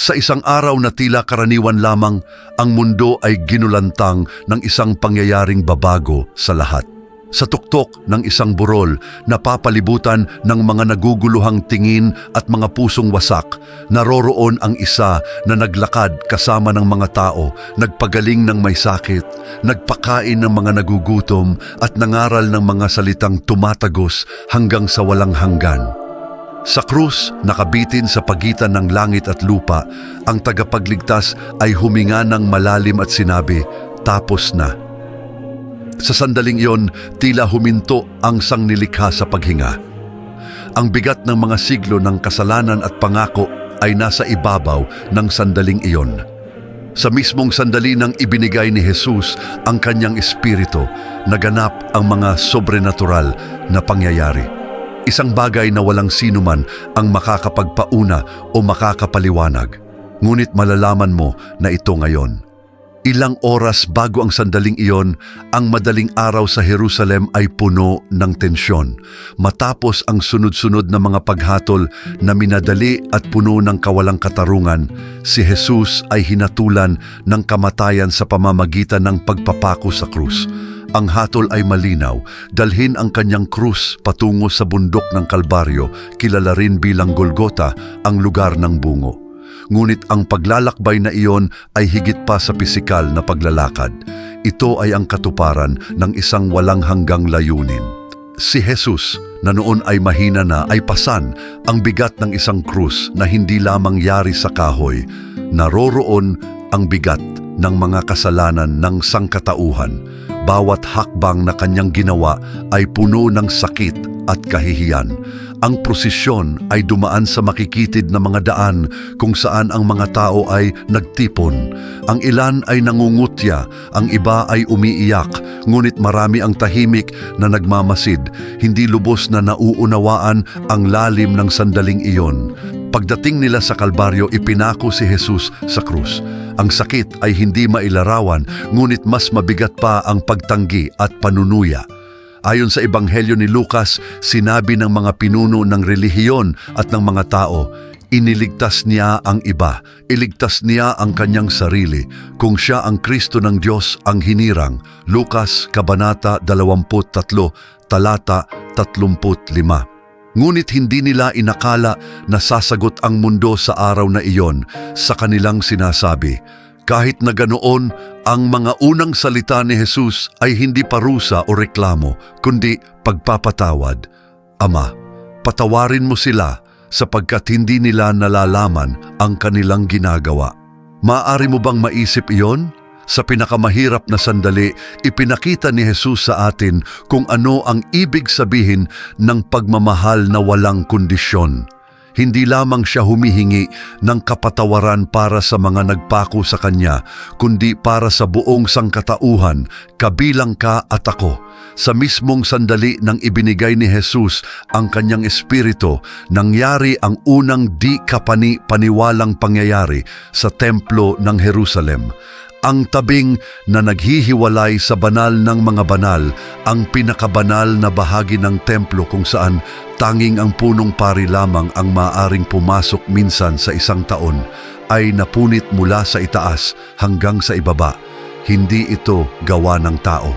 Sa isang araw na tila karaniwan lamang, ang mundo ay ginulantang ng isang pangyayaring babago sa lahat. Sa tuktok ng isang burol, napapalibutan ng mga naguguluhang tingin at mga pusong wasak, naroroon ang isa na naglakad kasama ng mga tao, nagpagaling ng may sakit, nagpakain ng mga nagugutom at nangaral ng mga salitang tumatagos hanggang sa walang hanggan. Sa krus, nakabitin sa pagitan ng langit at lupa, ang tagapagligtas ay huminga ng malalim at sinabi, tapos na. Sa sandaling iyon, tila huminto ang sangnilikha sa paghinga. Ang bigat ng mga siglo ng kasalanan at pangako ay nasa ibabaw ng sandaling iyon. Sa mismong sandali nang ibinigay ni Jesus ang kanyang espiritu, naganap ang mga sobrenatural na pangyayari. Isang bagay na walang sino man ang makakapagpauna o makakapaliwanag. Ngunit malalaman mo na ito ngayon. Ilang oras bago ang sandaling iyon, ang madaling araw sa Jerusalem ay puno ng tensyon. Matapos ang sunod-sunod na mga paghatol na minadali at puno ng kawalang katarungan, si Jesus ay hinatulan ng kamatayan sa pamamagitan ng pagpapako sa krus. Ang hatol ay malinaw, dalhin ang kanyang krus patungo sa bundok ng Kalbaryo, kilala rin bilang Golgota, ang lugar ng bungo. Ngunit ang paglalakbay na iyon ay higit pa sa pisikal na paglalakad. Ito ay ang katuparan ng isang walang hanggang layunin. Si Jesus, na noon ay mahina na, ay pasan ang bigat ng isang krus na hindi lamang yari sa kahoy. Naroroon ang bigat ng mga kasalanan ng sangkatauhan. Bawat hakbang na kanyang ginawa ay puno ng sakit at kahihiyan. Ang prosesyon ay dumaan sa makikitid na mga daan kung saan ang mga tao ay nagtipon. Ang ilan ay nangungutya, ang iba ay umiiyak, ngunit marami ang tahimik na nagmamasid, hindi lubos na nauunawaan ang lalim ng sandaling iyon. Pagdating nila sa Kalbaryo, ipinako si Jesus sa krus. Ang sakit ay hindi mailarawan, ngunit mas mabigat pa ang pagtanggi at panunuya. Ayon sa Ebanghelyo ni Lucas, sinabi ng mga pinuno ng relihiyon at ng mga tao, iniligtas niya ang iba, iligtas niya ang kanyang sarili, kung siya ang Kristo ng Diyos ang hinirang. Lucas, Kabanata 23, Talata 35. Ngunit hindi nila inakala na sasagot ang mundo sa araw na iyon sa kanilang sinasabi, kahit na ganoon, ang mga unang salita ni Jesus ay hindi parusa o reklamo, kundi pagpapatawad. Ama, patawarin mo sila sapagkat hindi nila nalalaman ang kanilang ginagawa. Maaari mo bang maisip iyon? Sa pinakamahirap na sandali, ipinakita ni Jesus sa atin kung ano ang ibig sabihin ng pagmamahal na walang kondisyon. Hindi lamang siya humihingi ng kapatawaran para sa mga nagpako sa kanya, kundi para sa buong sangkatauhan, kabilang ka at ako. Sa mismong sandali nang ibinigay ni Jesus ang kanyang espiritu, nangyari ang unang di kapani-paniwalang pangyayari sa templo ng Jerusalem ang tabing na naghihiwalay sa banal ng mga banal, ang pinakabanal na bahagi ng templo kung saan tanging ang punong pari lamang ang maaring pumasok minsan sa isang taon, ay napunit mula sa itaas hanggang sa ibaba. Hindi ito gawa ng tao.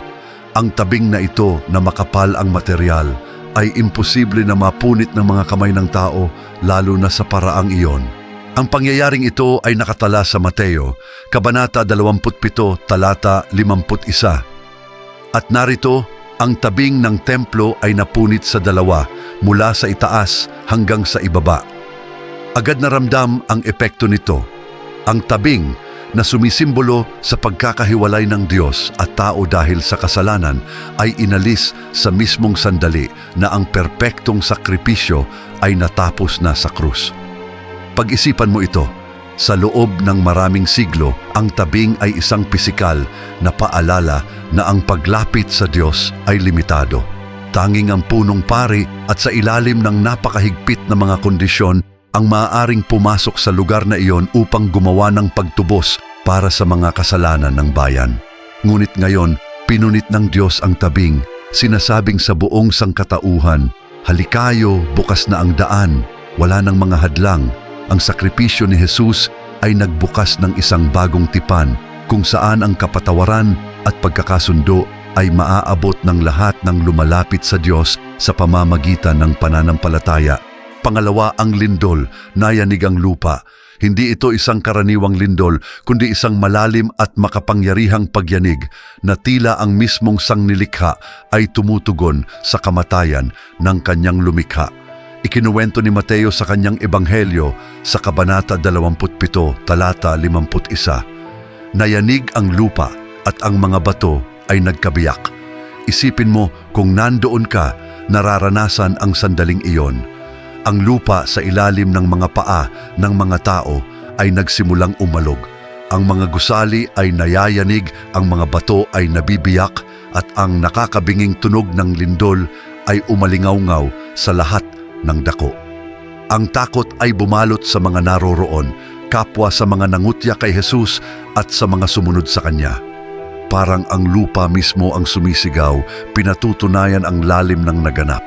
Ang tabing na ito na makapal ang material ay imposible na mapunit ng mga kamay ng tao lalo na sa paraang iyon. Ang pangyayaring ito ay nakatala sa Mateo, Kabanata 27, Talata 51. At narito, ang tabing ng templo ay napunit sa dalawa mula sa itaas hanggang sa ibaba. Agad naramdam ang epekto nito. Ang tabing na sumisimbolo sa pagkakahiwalay ng Diyos at tao dahil sa kasalanan ay inalis sa mismong sandali na ang perpektong sakripisyo ay natapos na sa krus. Pag-isipan mo ito, sa loob ng maraming siglo, ang tabing ay isang pisikal na paalala na ang paglapit sa Diyos ay limitado. Tanging ang punong pari at sa ilalim ng napakahigpit na mga kondisyon ang maaaring pumasok sa lugar na iyon upang gumawa ng pagtubos para sa mga kasalanan ng bayan. Ngunit ngayon, pinunit ng Diyos ang tabing, sinasabing sa buong sangkatauhan, Halikayo, bukas na ang daan, wala ng mga hadlang, ang sakripisyo ni Jesus ay nagbukas ng isang bagong tipan kung saan ang kapatawaran at pagkakasundo ay maaabot ng lahat ng lumalapit sa Diyos sa pamamagitan ng pananampalataya. Pangalawa, ang lindol, nayanig ang lupa. Hindi ito isang karaniwang lindol, kundi isang malalim at makapangyarihang pagyanig na tila ang mismong sangnilikha ay tumutugon sa kamatayan ng kanyang lumikha. Ikinuwento ni Mateo sa kanyang ebanghelyo sa Kabanata 27, talata 51. Nayanig ang lupa at ang mga bato ay nagkabiyak. Isipin mo kung nandoon ka, nararanasan ang sandaling iyon. Ang lupa sa ilalim ng mga paa ng mga tao ay nagsimulang umalog. Ang mga gusali ay nayayanig, ang mga bato ay nabibiyak, at ang nakakabinging tunog ng lindol ay umalingaw-ngaw sa lahat ng dako. Ang takot ay bumalot sa mga naroroon, kapwa sa mga nangutya kay Jesus at sa mga sumunod sa Kanya. Parang ang lupa mismo ang sumisigaw, pinatutunayan ang lalim ng naganap.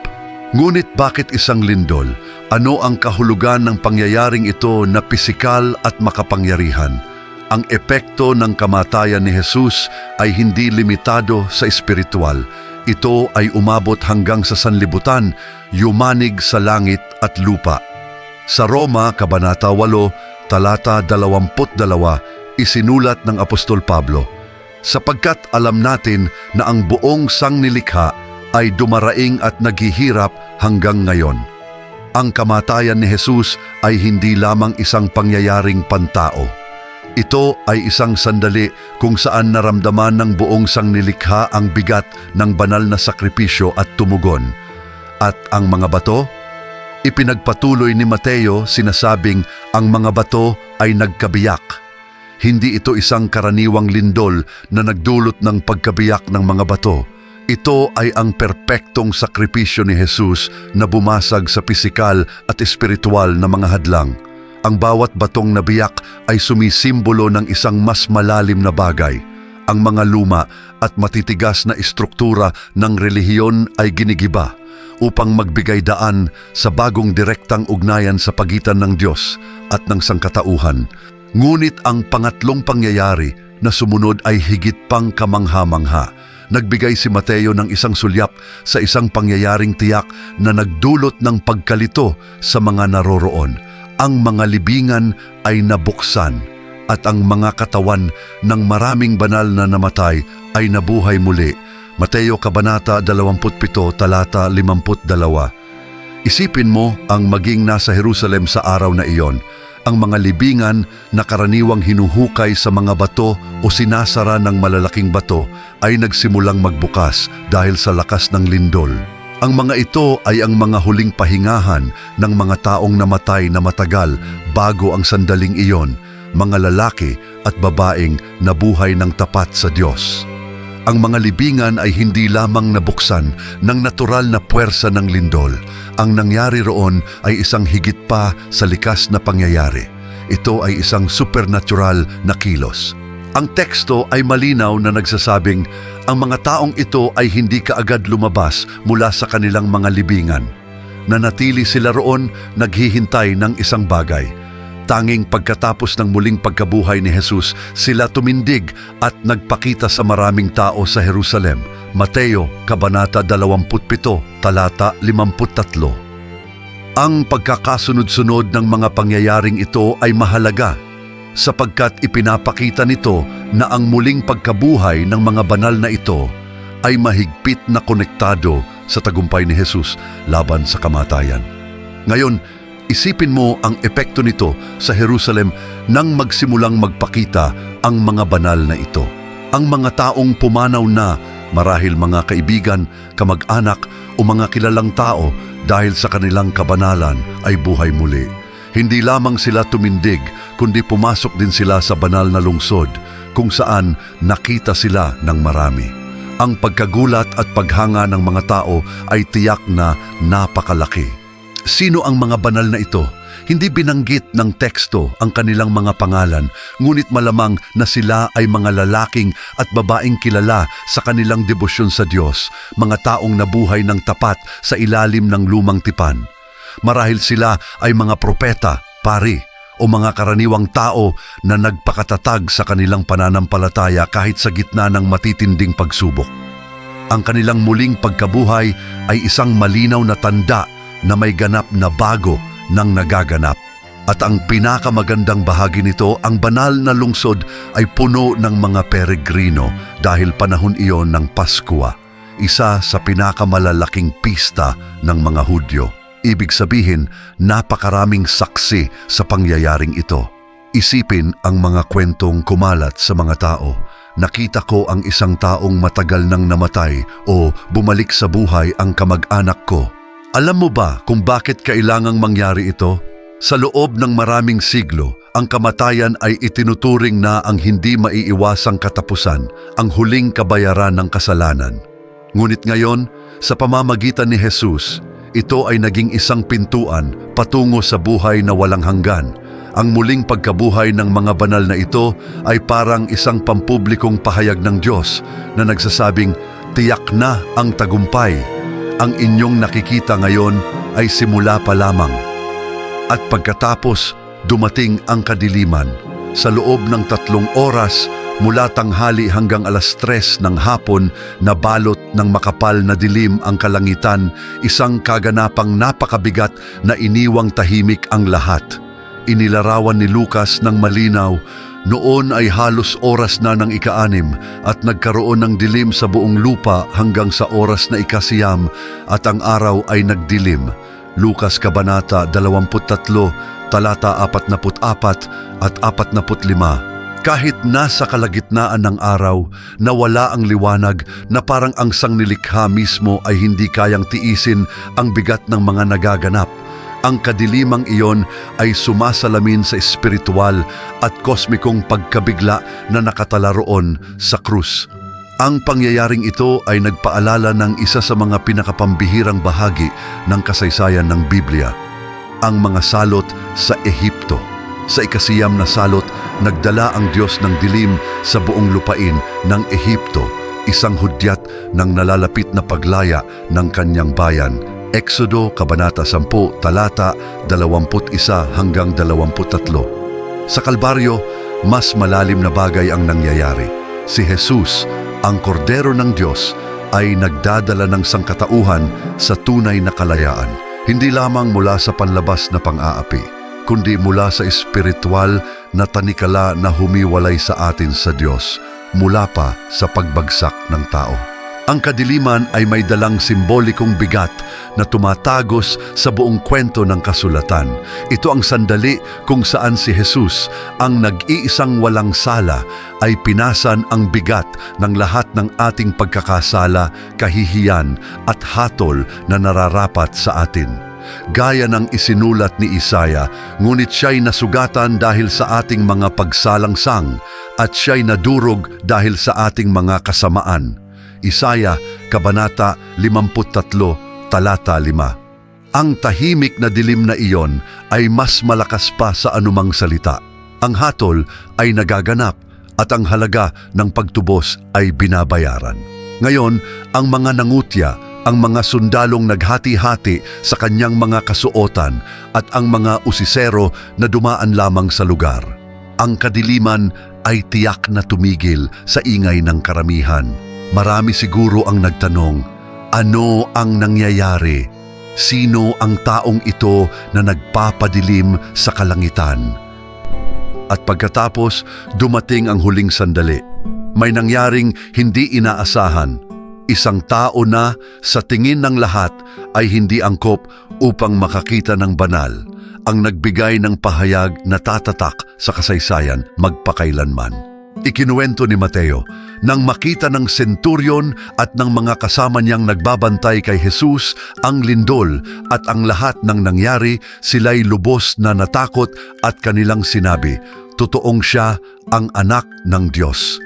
Ngunit bakit isang lindol? Ano ang kahulugan ng pangyayaring ito na pisikal at makapangyarihan? Ang epekto ng kamatayan ni Jesus ay hindi limitado sa espiritual. Ito ay umabot hanggang sa sanlibutan, yumanig sa langit at lupa. Sa Roma, Kabanata 8, talata 22, isinulat ng Apostol Pablo, sapagkat alam natin na ang buong sangnilikha ay dumaraing at naghihirap hanggang ngayon. Ang kamatayan ni Jesus ay hindi lamang isang pangyayaring pantao. Ito ay isang sandali kung saan naramdaman ng buong sangnilikha ang bigat ng banal na sakripisyo at tumugon. At ang mga bato? Ipinagpatuloy ni Mateo sinasabing ang mga bato ay nagkabiyak. Hindi ito isang karaniwang lindol na nagdulot ng pagkabiyak ng mga bato. Ito ay ang perpektong sakripisyo ni Jesus na bumasag sa pisikal at espiritual na mga hadlang. Ang bawat batong nabiyak ay sumisimbolo ng isang mas malalim na bagay. Ang mga luma at matitigas na istruktura ng relihiyon ay ginigiba upang magbigay daan sa bagong direktang ugnayan sa pagitan ng Diyos at ng sangkatauhan. Ngunit ang pangatlong pangyayari na sumunod ay higit pang kamangha-mangha. Nagbigay si Mateo ng isang sulyap sa isang pangyayaring tiyak na nagdulot ng pagkalito sa mga naroroon. Ang mga libingan ay nabuksan at ang mga katawan ng maraming banal na namatay ay nabuhay muli. Mateo Kabanata 27, talata 52. Isipin mo ang maging nasa Jerusalem sa araw na iyon. Ang mga libingan na karaniwang hinuhukay sa mga bato o sinasara ng malalaking bato ay nagsimulang magbukas dahil sa lakas ng lindol. Ang mga ito ay ang mga huling pahingahan ng mga taong namatay na matagal bago ang sandaling iyon, mga lalaki at babaeng nabuhay ng tapat sa Diyos. Ang mga libingan ay hindi lamang nabuksan ng natural na puwersa ng lindol. Ang nangyari roon ay isang higit pa sa likas na pangyayari. Ito ay isang supernatural na kilos. Ang teksto ay malinaw na nagsasabing ang mga taong ito ay hindi kaagad lumabas mula sa kanilang mga libingan. Nanatili sila roon naghihintay ng isang bagay. Tanging pagkatapos ng muling pagkabuhay ni Jesus, sila tumindig at nagpakita sa maraming tao sa Jerusalem. Mateo, Kabanata 27, Talata 53. Ang pagkakasunod-sunod ng mga pangyayaring ito ay mahalaga sapagkat ipinapakita nito na ang muling pagkabuhay ng mga banal na ito ay mahigpit na konektado sa tagumpay ni Jesus laban sa kamatayan. Ngayon, isipin mo ang epekto nito sa Jerusalem nang magsimulang magpakita ang mga banal na ito. Ang mga taong pumanaw na, marahil mga kaibigan, kamag-anak o mga kilalang tao dahil sa kanilang kabanalan ay buhay muli. Hindi lamang sila tumindig, kundi pumasok din sila sa banal na lungsod kung saan nakita sila ng marami. Ang pagkagulat at paghanga ng mga tao ay tiyak na napakalaki. Sino ang mga banal na ito? Hindi binanggit ng teksto ang kanilang mga pangalan, ngunit malamang na sila ay mga lalaking at babaeng kilala sa kanilang debosyon sa Diyos, mga taong nabuhay ng tapat sa ilalim ng lumang tipan. Marahil sila ay mga propeta, pari, o mga karaniwang tao na nagpakatatag sa kanilang pananampalataya kahit sa gitna ng matitinding pagsubok. Ang kanilang muling pagkabuhay ay isang malinaw na tanda na may ganap na bago ng nagaganap. At ang pinakamagandang bahagi nito, ang banal na lungsod ay puno ng mga peregrino dahil panahon iyon ng Paskwa, isa sa pinakamalalaking pista ng mga Hudyo. Ibig sabihin, napakaraming saksi sa pangyayaring ito. Isipin ang mga kwentong kumalat sa mga tao. Nakita ko ang isang taong matagal nang namatay o bumalik sa buhay ang kamag-anak ko. Alam mo ba kung bakit kailangang mangyari ito? Sa loob ng maraming siglo, ang kamatayan ay itinuturing na ang hindi maiiwasang katapusan, ang huling kabayaran ng kasalanan. Ngunit ngayon, sa pamamagitan ni Jesus, ito ay naging isang pintuan patungo sa buhay na walang hanggan. Ang muling pagkabuhay ng mga banal na ito ay parang isang pampublikong pahayag ng Diyos na nagsasabing, tiyak na ang tagumpay. Ang inyong nakikita ngayon ay simula pa lamang. At pagkatapos, dumating ang kadiliman. Sa loob ng tatlong oras, mula tanghali hanggang alas tres ng hapon, nabalot ng makapal na dilim ang kalangitan, isang kaganapang napakabigat na iniwang tahimik ang lahat. Inilarawan ni Lucas ng malinaw, noon ay halos oras na ng ikaanim at nagkaroon ng dilim sa buong lupa hanggang sa oras na ikasiyam at ang araw ay nagdilim. Lukas Kabanata 23, talata 44 at 45. Kahit nasa kalagitnaan ng araw, nawala ang liwanag na parang ang sangnilikha mismo ay hindi kayang tiisin ang bigat ng mga nagaganap. Ang kadilimang iyon ay sumasalamin sa espiritual at kosmikong pagkabigla na nakatala roon sa krus. Ang pangyayaring ito ay nagpaalala ng isa sa mga pinakapambihirang bahagi ng kasaysayan ng Biblia, ang mga salot sa Ehipto. Sa ikasiyam na salot, nagdala ang Diyos ng dilim sa buong lupain ng Ehipto, isang hudyat ng nalalapit na paglaya ng kanyang bayan. Exodo, Kabanata 10, talata 21 hanggang 23. Sa Kalbaryo, mas malalim na bagay ang nangyayari. Si Jesus, ang kordero ng Diyos, ay nagdadala ng sangkatauhan sa tunay na kalayaan. Hindi lamang mula sa panlabas na pang-aapi, kundi mula sa espiritual na tanikala na humiwalay sa atin sa Diyos mula pa sa pagbagsak ng tao. Ang kadiliman ay may dalang simbolikong bigat na tumatagos sa buong kwento ng kasulatan. Ito ang sandali kung saan si Jesus, ang nag-iisang walang sala, ay pinasan ang bigat ng lahat ng ating pagkakasala, kahihiyan at hatol na nararapat sa atin. Gaya ng isinulat ni Isaya, ngunit siya'y nasugatan dahil sa ating mga pagsalangsang at siya'y nadurog dahil sa ating mga kasamaan. Isaya, Kabanata 53, Talata 5. Ang tahimik na dilim na iyon ay mas malakas pa sa anumang salita. Ang hatol ay nagaganap at ang halaga ng pagtubos ay binabayaran. Ngayon, ang mga nangutya, ang mga sundalong naghati-hati sa kanyang mga kasuotan at ang mga usisero na dumaan lamang sa lugar. Ang kadiliman ay tiyak na tumigil sa ingay ng karamihan. Marami siguro ang nagtanong, ano ang nangyayari? Sino ang taong ito na nagpapadilim sa kalangitan? At pagkatapos, dumating ang huling sandali. May nangyaring hindi inaasahan. Isang tao na sa tingin ng lahat ay hindi angkop upang makakita ng banal, ang nagbigay ng pahayag na tatatak sa kasaysayan magpakailanman. Ikinuwento ni Mateo, nang makita ng senturyon at ng mga kasama niyang nagbabantay kay Jesus ang lindol at ang lahat ng nangyari, sila'y lubos na natakot at kanilang sinabi, Totoong siya ang anak ng Diyos.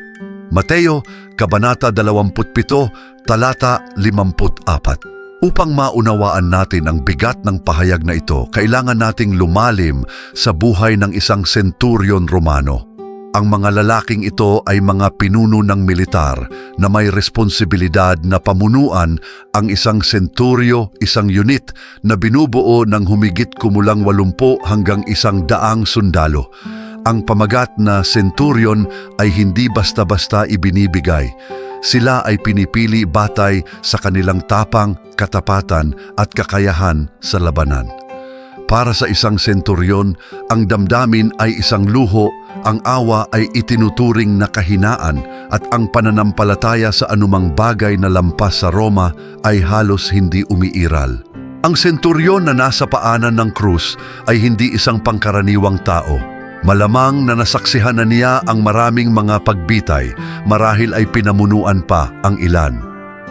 Mateo, Kabanata 27, Talata 54. Upang maunawaan natin ang bigat ng pahayag na ito, kailangan nating lumalim sa buhay ng isang senturyon Romano. Ang mga lalaking ito ay mga pinuno ng militar na may responsibilidad na pamunuan ang isang senturyo, isang unit na binubuo ng humigit kumulang 80 hanggang isang daang sundalo. Ang pamagat na centurion ay hindi basta-basta ibinibigay. Sila ay pinipili batay sa kanilang tapang, katapatan at kakayahan sa labanan. Para sa isang senturyon, ang damdamin ay isang luho, ang awa ay itinuturing na kahinaan at ang pananampalataya sa anumang bagay na lampas sa Roma ay halos hindi umiiral. Ang senturyon na nasa paanan ng krus ay hindi isang pangkaraniwang tao. Malamang na nasaksihan na niya ang maraming mga pagbitay, marahil ay pinamunuan pa ang ilan.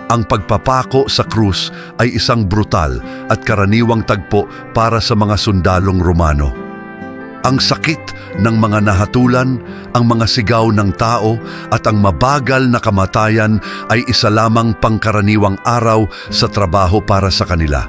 Ang pagpapako sa krus ay isang brutal at karaniwang tagpo para sa mga sundalong Romano. Ang sakit ng mga nahatulan, ang mga sigaw ng tao at ang mabagal na kamatayan ay isa lamang pangkaraniwang araw sa trabaho para sa kanila.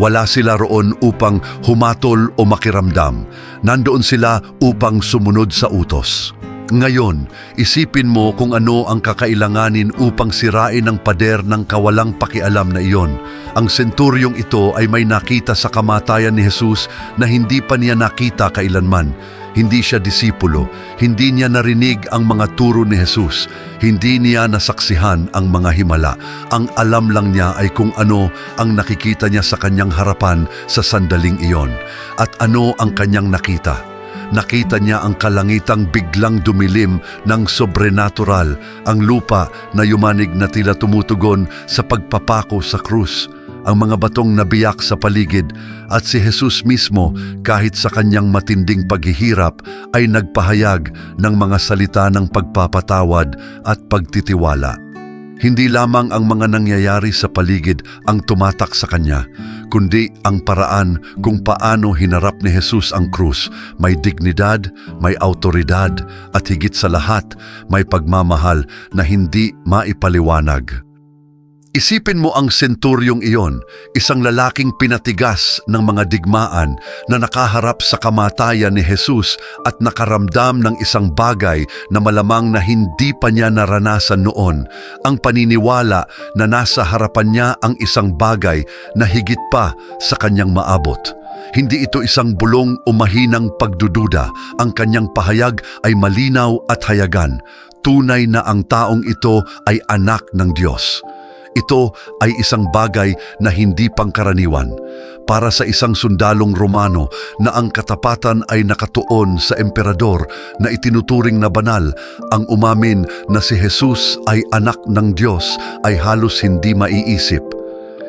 Wala sila roon upang humatol o makiramdam. Nandoon sila upang sumunod sa utos. Ngayon, isipin mo kung ano ang kakailanganin upang sirain ang pader ng kawalang pakialam na iyon. Ang senturyong ito ay may nakita sa kamatayan ni Jesus na hindi pa niya nakita kailanman. Hindi siya disipulo, hindi niya narinig ang mga turo ni Jesus, hindi niya nasaksihan ang mga himala. Ang alam lang niya ay kung ano ang nakikita niya sa kanyang harapan sa sandaling iyon at ano ang kanyang nakita. Nakita niya ang kalangitang biglang dumilim ng sobrenatural, ang lupa na yumanig na tila tumutugon sa pagpapako sa krus, ang mga batong nabiyak sa paligid at si Jesus mismo kahit sa kanyang matinding paghihirap ay nagpahayag ng mga salita ng pagpapatawad at pagtitiwala. Hindi lamang ang mga nangyayari sa paligid ang tumatak sa kanya, kundi ang paraan kung paano hinarap ni Jesus ang krus. May dignidad, may autoridad, at higit sa lahat, may pagmamahal na hindi maipaliwanag. Isipin mo ang senturyong iyon, isang lalaking pinatigas ng mga digmaan na nakaharap sa kamatayan ni Jesus at nakaramdam ng isang bagay na malamang na hindi pa niya naranasan noon, ang paniniwala na nasa harapan niya ang isang bagay na higit pa sa kanyang maabot. Hindi ito isang bulong o mahinang pagdududa, ang kanyang pahayag ay malinaw at hayagan. Tunay na ang taong ito ay anak ng Diyos. Ito ay isang bagay na hindi pangkaraniwan para sa isang sundalong Romano na ang katapatan ay nakatuon sa emperador na itinuturing na banal. Ang umamin na si Jesus ay anak ng Diyos ay halos hindi maiisip.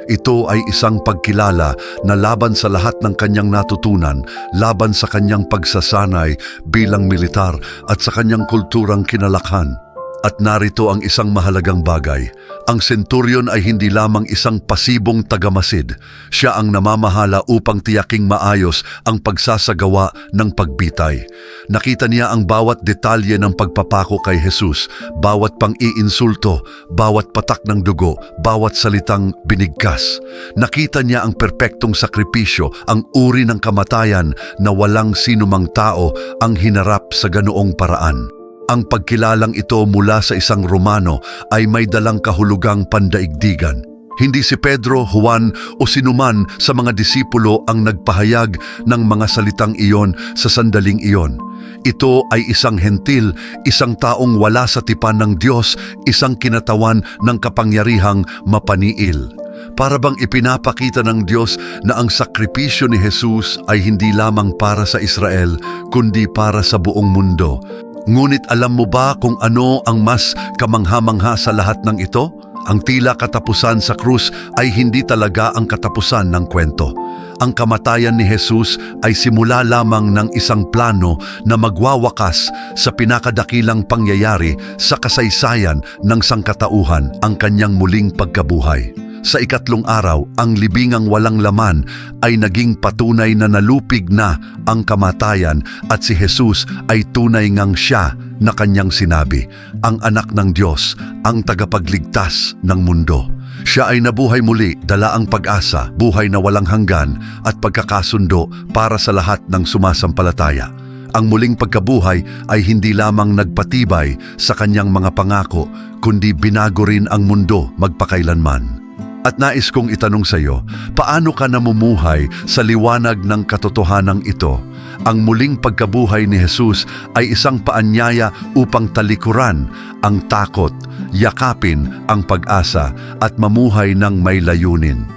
Ito ay isang pagkilala na laban sa lahat ng kanyang natutunan, laban sa kanyang pagsasanay bilang militar at sa kanyang kulturang kinalakhan. At narito ang isang mahalagang bagay. Ang senturyon ay hindi lamang isang pasibong tagamasid. Siya ang namamahala upang tiyaking maayos ang pagsasagawa ng pagbitay. Nakita niya ang bawat detalye ng pagpapako kay Jesus, bawat pang-iinsulto, bawat patak ng dugo, bawat salitang binigkas. Nakita niya ang perpektong sakripisyo, ang uri ng kamatayan na walang sinumang tao ang hinarap sa ganoong paraan. Ang pagkilalang ito mula sa isang Romano ay may dalang kahulugang pandaigdigan. Hindi si Pedro, Juan o sinuman sa mga disipulo ang nagpahayag ng mga salitang iyon sa sandaling iyon. Ito ay isang hentil, isang taong wala sa tipan ng Diyos, isang kinatawan ng kapangyarihang mapaniil. Para bang ipinapakita ng Diyos na ang sakripisyo ni Jesus ay hindi lamang para sa Israel, kundi para sa buong mundo. Ngunit alam mo ba kung ano ang mas kamangha-mangha sa lahat ng ito? Ang tila katapusan sa krus ay hindi talaga ang katapusan ng kwento. Ang kamatayan ni Jesus ay simula lamang ng isang plano na magwawakas sa pinakadakilang pangyayari sa kasaysayan ng sangkatauhan ang kanyang muling pagkabuhay. Sa ikatlong araw, ang libingang walang laman ay naging patunay na nalupig na ang kamatayan at si Jesus ay tunay ngang siya na kanyang sinabi, ang anak ng Diyos, ang tagapagligtas ng mundo. Siya ay nabuhay muli, dala ang pag-asa, buhay na walang hanggan at pagkakasundo para sa lahat ng sumasampalataya. Ang muling pagkabuhay ay hindi lamang nagpatibay sa kanyang mga pangako, kundi binago rin ang mundo magpakailanman. At nais kong itanong sa iyo, paano ka namumuhay sa liwanag ng katotohanang ito? Ang muling pagkabuhay ni Jesus ay isang paanyaya upang talikuran ang takot, yakapin ang pag-asa at mamuhay ng may layunin.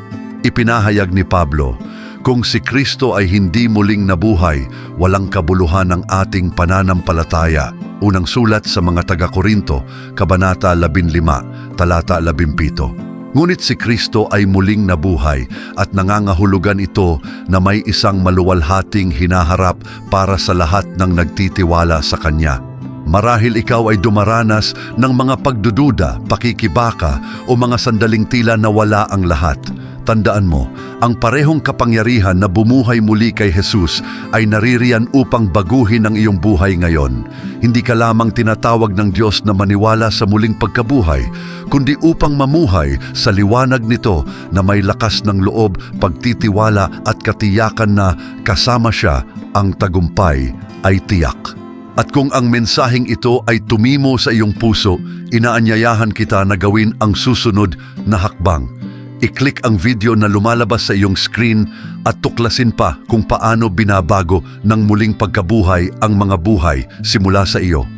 Ipinahayag ni Pablo, kung si Kristo ay hindi muling nabuhay, walang kabuluhan ang ating pananampalataya. Unang sulat sa mga taga-Korinto, Kabanata 15, Talata 17. Ngunit si Kristo ay muling nabuhay at nangangahulugan ito na may isang maluwalhating hinaharap para sa lahat ng nagtitiwala sa Kanya. Marahil ikaw ay dumaranas ng mga pagdududa, pakikibaka o mga sandaling tila nawala ang lahat. Tandaan mo, ang parehong kapangyarihan na bumuhay muli kay Jesus ay naririyan upang baguhin ang iyong buhay ngayon. Hindi ka lamang tinatawag ng Diyos na maniwala sa muling pagkabuhay, kundi upang mamuhay sa liwanag nito na may lakas ng loob, pagtitiwala at katiyakan na kasama siya ang tagumpay ay tiyak. At kung ang mensaheng ito ay tumimo sa iyong puso, inaanyayahan kita na gawin ang susunod na hakbang. I-click ang video na lumalabas sa iyong screen at tuklasin pa kung paano binabago ng muling pagkabuhay ang mga buhay simula sa iyo.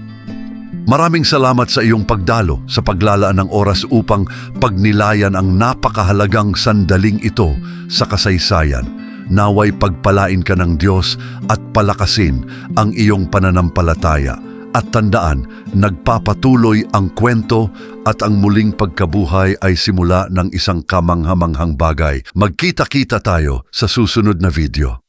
Maraming salamat sa iyong pagdalo sa paglalaan ng oras upang pagnilayan ang napakahalagang sandaling ito sa kasaysayan. Naway pagpalain ka ng Diyos at palakasin ang iyong pananampalataya. At tandaan, nagpapatuloy ang kwento at ang muling pagkabuhay ay simula ng isang kamanghamanghang bagay. Magkita-kita tayo sa susunod na video.